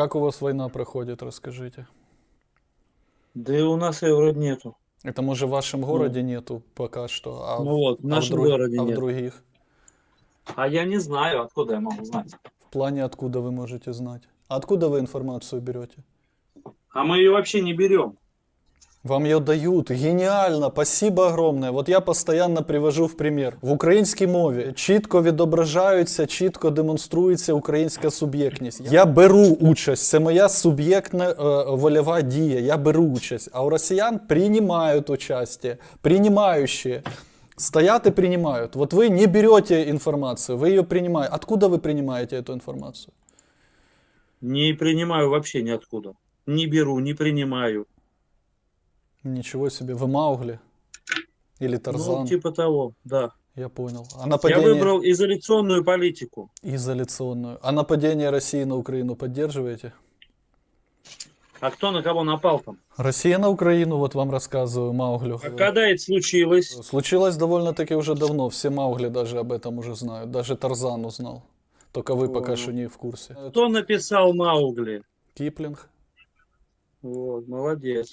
Как у вас война проходит, расскажите. Да и у нас ее вроде нету. Это, может, в вашем Ну. городе нету пока что, а, Ну вот, в а нашем друг- городе а в нет. других? А я не знаю, откуда я могу знать. В плане, откуда вы можете знать? Откуда вы информацию берете? А мы ее вообще не берем. Вам ее дают. Геніально, спасибо огромне. От я постійно привожу в примір. В українській мові чітко відображаються, чітко демонструється українська суб'єктність. Я беру участь, це моя суб'єктна е, вольова дія. Я беру участь. А у росіян приймають участь, приймаючі. Стоят и принимают. Вот вы не берете информацию, вы ее принимаете. Откуда вы принимаете эту информацию? Не принимаю вообще ниоткуда. Не беру, не принимаю. Ничего себе, вы Маугли? Или Тарзан? Ну, типа того, да. Я понял. А Я нападение... выбрал изоляционную политику. Изоляционную. А нападение России на Украину поддерживаете? А кто на кого напал там? Россия на Украину, вот вам рассказываю, Мауглю. А когда это случилось? Случилось довольно-таки уже давно, все Маугли даже об этом уже знают, даже Тарзан узнал. Только вы пока О. что не в курсе. Кто написал Маугли? Киплинг. Вот, молодец.